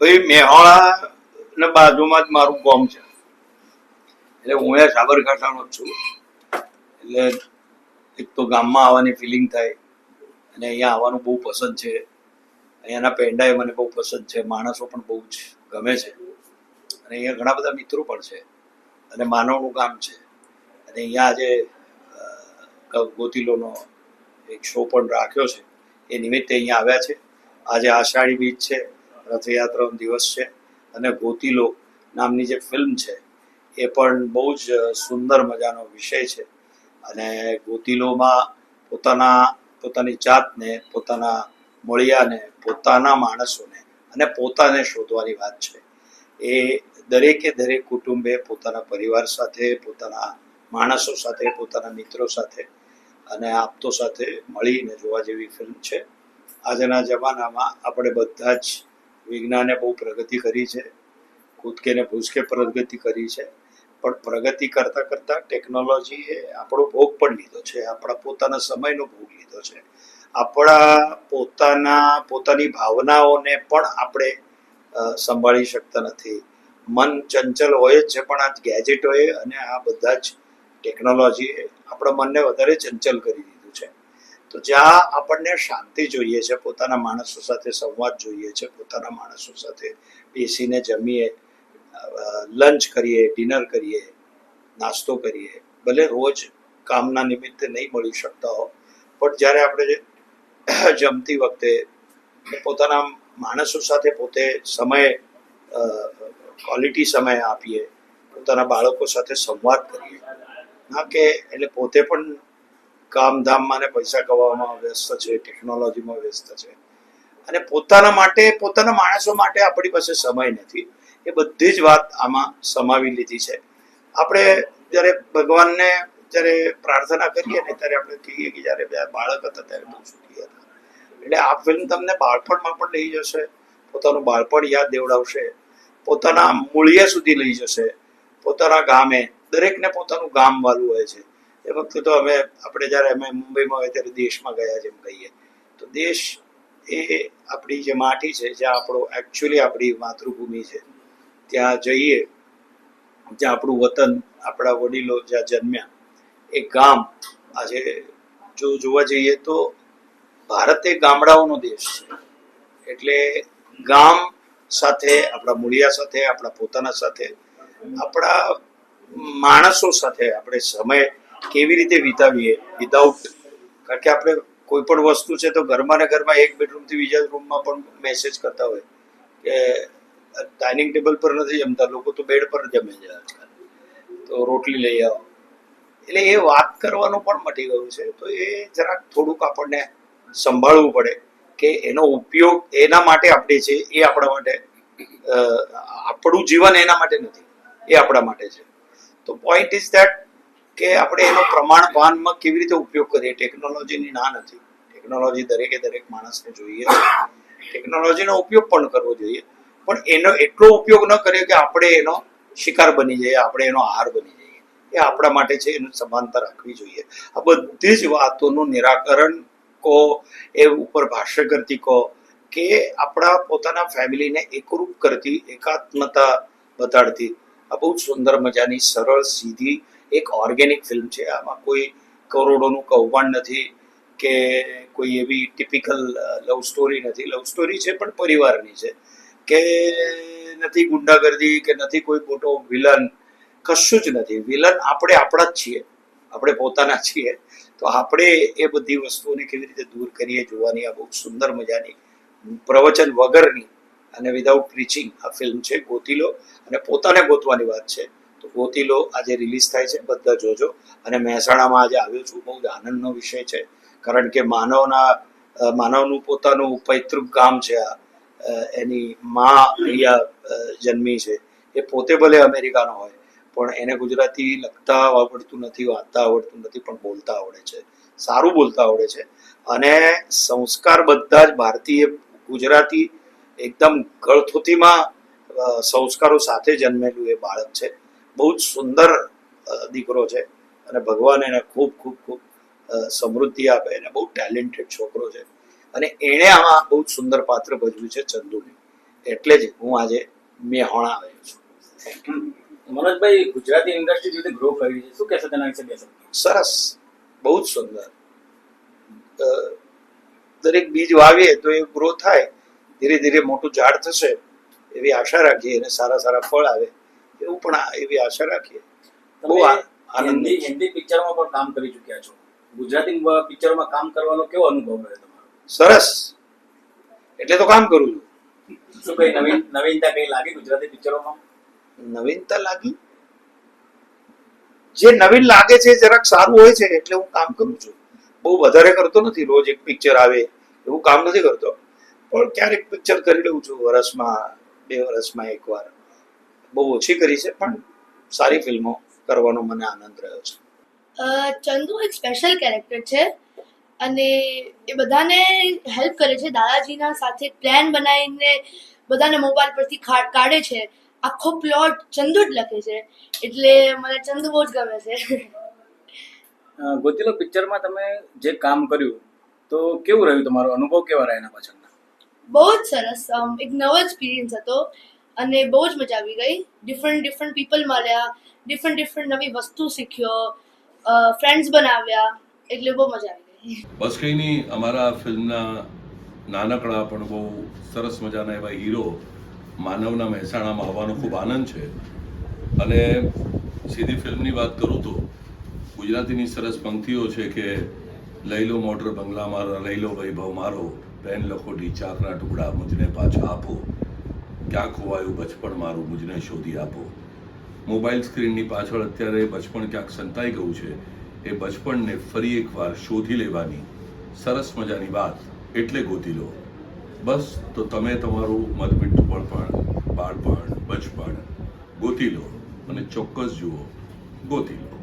ભાઈ મેહોણા ને બાજુમાં જ મારું ગામ છે. એટલે હું એ સાબરકાંઠાનો જ છું. એટલે એક તો ગામમાં આવવાની ફિલિંગ થાય. અને અહીંયા આવવાનું બહુ પસંદ છે. અહીંયાના પેંડાએ મને બહુ પસંદ છે. માણસો પણ બહુ જ ગમે છે. અને અહીંયા ઘણા બધા મિત્રો પણ છે. અને માનવનું ગામ છે. અને અહીંયા આજે ગોતિલોનો એક શો પણ રાખ્યો છે. એ નિમિત્તે અહીંયા આવ્યા છે. આજે આષાઢી બીજ છે. રથયાત્રાનો દિવસ છે અને ગોતિલો નામની જે ફિલ્મ છે, એ પણ બહુ જ સુંદર મજાનો વિષય છે. અને ગોતિલોમાં પોતાના, પોતાની જાતને, પોતાના મળિયાને, પોતાના માણસોને અને પોતાને શોધવાની વાત છે. એ દરેકે દરેક કુટુંબે પોતાના પરિવાર સાથે, પોતાના માણસો સાથે, પોતાના મિત્રો સાથે અને આપતો સાથે મળીને જોવા જેવી ફિલ્મ છે. આજના જમાનામાં આપણે બધા જ વિજ્ઞાને બહુ પ્રગતિ કરી છે. કૂદકે ને ભૂસકે પ્રગતિ કરી છે. પણ પ્રગતિ કરતાં કરતાં ટેકનોલોજીએ આપણો ભોગ પણ લીધો છે. આપણા પોતાના સમયનો ભોગ લીધો છે. આપણા પોતાના, પોતાની ભાવનાઓને પણ આપણે સંભાળી શકતા નથી. મન ચંચલ હોય જ છે, પણ આ ગેજેટોએ અને આ બધા જ ટેકનોલોજીએ આપણા મનને વધારે ચંચલ કરી દીધું તો જ્યાં આપણને શાંતિ જોઈએ છે, પોતાના માણસો સાથે સંવાદ જોઈએ છે, પોતાના માણસો સાથે બેસીને જમીએ લંચ કરીએ, ડિનર કરીએ, નાસ્તો કરીએ, ભલે રોજ કામના નિમિત્તે નહીં મળી શકતા હો, પણ જ્યારે આપણે જમતી વખતે પોતાના માણસો સાથે પોતે સમય ક્વોલિટી સમય આપીએ, પોતાના બાળકો સાથે સંવાદ કરીએ, ના કે એટલે પોતે પણ કામધામમાં ને પૈસા કમાવામાં વ્યસ્ત છે ટેકનોલોજીમાં વ્યસ્ત છે. અને પોતાના માટે, પોતાના માણસો માટે આપણી પાસે સમય નથી. એ બધી જ વાત આમાં સમાવી લીધી છે. આપણે જ્યારે ભગવાનને જ્યારે પ્રાર્થના કરીએ ને ત્યારે આપણે કહીએ કે જ્યારે બાળક હતા ત્યારે બહુ સુખી હતા. એટલે આ ફિલ્મ તમને બાળપણમાં પણ લઈ જશે, પોતાનું બાળપણ યાદ દેવડાવશે, પોતાના મૂળિયા સુધી લઈ જશે, પોતાના ગામે, દરેકને પોતાનું ગામ વાલું હોય છે. એ વખતે તો અમે, આપણે જ્યારે અમે મુંબઈમાં હોય ત્યારે દેશમાં ગયા જેમ કહીએ. તો દેશ એ આપણી જે માટી છે, જ્યાં આપણો એકચ્યુઅલી આપણી માતૃભૂમિ છે, ત્યાં જઈએ, જ્યાં આપણું વતન, આપણા વડીલો જ્યાં જન્મ્યા, એ ગામ આજે જો જોવા જઈએ તો ભારત એ ગામડાઓનો દેશ છે. એટલે ગામ સાથે, આપણા મૂળિયા સાથે, આપણા પોતાના સાથે, આપણા માણસો સાથે આપણે સમય કેવી રીતે વિતાવીએ વિધાઉટ કારણ કે આપણે કોઈ પણ વસ્તુ છે તો ઘરમાં ને ઘરમાં એક બેડરૂમથી બીજા રૂમમાં પણ મેસેજ કરતા હોય કે ડાઇનિંગ ટેબલ પર નથી જમતા, લોકો તો બેડ પર જમે છે આજકાલ. તો રોટલી લઈ આવો. એટલે એ વાત કરવાનું પણ મટી ગયું છે. તો એ જરાક થોડુંક આપણને સંભાળવું પડે કે એનો ઉપયોગ એના માટે આપણે છે, એ આપણા માટે આપણું જીવન એના માટે નથી, એ આપણા માટે છે. તો પોઈન્ટ ઇઝ ધેટ કે આપણે એનો પ્રમાણ ભાનમાં કેવી રીતે ઉપયોગ કરીએ? ટેકનોલોજીની ના નથી. ટેકનોલોજી દરેકે દરેક માણસને જોઈએ. ટેકનોલોજીનો ઉપયોગ પણ કરવો જોઈએ. પણ એનો એટલો ઉપયોગ ન કરીએ કે આપણે એનો શિકાર બની જઈએ, આપણે એનો આહાર બની જઈએ. એ આપણા માટે છે, એનું સમાનતા રાખવી જોઈએ. આ બધી જ વાતોનું નિરાકરણ કહો, એ ઉપર ભાષ્ય કરતી કહો, કે આપણા પોતાના ફેમિલીને એકરૂપ કરતી, એકાત્મતા બતાડતી આ બહુ સુંદર મજાની, સરળ, સીધી એક ઓર્ગેનિક ફિલ્મ છે. આમાં કોઈ કરોડોનું કૌભાંડ નથી કે કોઈ એવી ટિપિકલ લવ સ્ટોરી નથી. લવ સ્ટોરી છે પણ પરિવારની છે. કે નથી ગુંડાગર્દી, કે નથી કોઈ મોટો વિલન કશું જ નથી. વિલન આપણે આપણા જ છીએ. આપણે પોતાના છીએ. તો આપણે એ બધી વસ્તુઓને કેવી રીતે દૂર કરીએ જોવાની, આ બહુ સુંદર મજાની પ્રવચન વગરની અને વિધાઉટ પ્રીચિંગ આ ફિલ્મ છે ગોતીલો અને પોતાને ગોતવાની વાત છે. તો ગોતીલો આજે રિલીઝ થાય છે, બધા જોજો. અને મહેસાણામાં આજે આવ્યો છું, બહુ જ આનંદનો વિષય છે. કારણ કે માનવના માનવનું પોતાનું પૈતૃક ગામ છે આ. એની મા અહીંયા જન્મી છે. એ પોતે ભલે અમેરિકાનો હોય, પણ એને ગુજરાતી લખતા આવડતું નથી, વાંચતા આવડતું નથી, પણ બોલતા આવડે છે. સારું બોલતા આવડે છે. અને સંસ્કાર બધા જ ભારતીય ગુજરાતી એકદમ ગળથુથીમાં સંસ્કારો સાથે જન્મેલું એ બાળક છે. બહુ જ સુંદર દીકરો છે અને ભગવાન એને ખૂબ ખૂબ ખૂબ સમૃદ્ધિ આપે અને બહુ ટેલેન્ટેડ છોકરો છે. અને એણે આમાં બહુ જ સુંદર પાત્ર ભજવ્યું છે ચંદુને. એટલે જ હું આજે મેહોણા આવ્યો છું. મનોજભાઈ ગુજરાતી ઇન્ડસ્ટ્રી રીતે ગ્રો કરી છે. શું કહેશો તેના વિશે બે સરસ. બહુ જ સુંદર. દરેક બીજ વાવીએ તો એ ગ્રો થાય. ધીરે ધીરે મોટું ઝાડ થશે. એવી આશા રાખીએ અને સારા સારા ફળ આવે. એવું પણ એવી આશા રાખીએ. બહુ તમે હિન્દી પિક્ચરમાં પણ કામ કરી ચૂક્યા છો. ગુજરાતી પિક્ચરમાં કામ કરવાનો કેવો અનુભવ રહ્યો તમારો? સરસ. એટલે તો કામ કરું છું. શું કઈ નવીન નવીનતા કઈ લાગી ગુજરાતી પિક્ચરોમાં? નવીનતા લાગી? જે નવીન લાગે છે જરાક સારું હોય છે એટલે હું કામ કરું છું. બહુ વધારે કરતો નથી રોજ એક પિક્ચર આવે એવું કામ નથી કરતો. પણ ક્યારેક પિક્ચર કરી લઉં છું વર્ષમાં બે વર્ષમાં એકવાર. બહુ ઓછી કરી છે પણ સારી ફિલ્મો કરવાનો મને આનંદ રહ્યો છે. ચંદુ એક સ્પેશિયલ કેરેક્ટર છે અને એ બધાને હેલ્પ કરે છે દાદાજીના સાથે પ્લાન બનાવીને બધાને મોબાઈલ પરથી કાઢે છે. આખો પ્લોટ ચંદુ જ લખે છે એટલે મને ચંદુ બહુ જ ગમે છે. અ, ગોતીલો પિક્ચરમાં તમે જે કામ કર્યું તો કેવું રહ્યું તમારો? અનુભવ કેવા રહ્યા એના પાછળના? બહુ જ સરસ. એક નવો એક્સપિરિયન્સ હતો. અને બહુ જ મજા આવી ગઈ. ડિફરન્ટ ડિફરન્ટ પીપલ મળ્યા. ડિફરન્ટ ડિફરન્ટ નવી વસ્તુ શીખ્યો. ફ્રેન્ડ્સ બનાવ્યા. એટલે બહુ મજા આવી ગઈ. બસ કંઈ નહીં, અમારા ફિલ્મના નાનકડા પણ બહુ સરસ મજાના એવા હીરો માનવના મહેસાણામાં આવવાનો ખૂબ આનંદ છે. અને સીધી ફિલ્મની વાત કરું તો ગુજરાતીની સરસ પંક્તિઓ છે કે, લઈ લો મોટર બંગલા મારો લઈ લો વૈભવ મારો, પેન લખોટી ચાકના ટુકડા, મુજને પાછા આપો. ક્યાં ખોવાયું બચપણ મારું, મુજને શોધી આપો. મોબાઈલ સ્ક્રીનની પાછળ અત્યારે બચપણ ક્યાંક સંતાઈ ગયું છે. એ બચપણને ફરી એકવાર શોધી લેવાની સરસ મજાની વાત, એટલે ગોતી લો. બસ, તો તમે તમારું મધમીઠું પણ બાળપણ, બચપણ ગોતી લો અને ચોક્કસ જુઓ, ગોતી લો.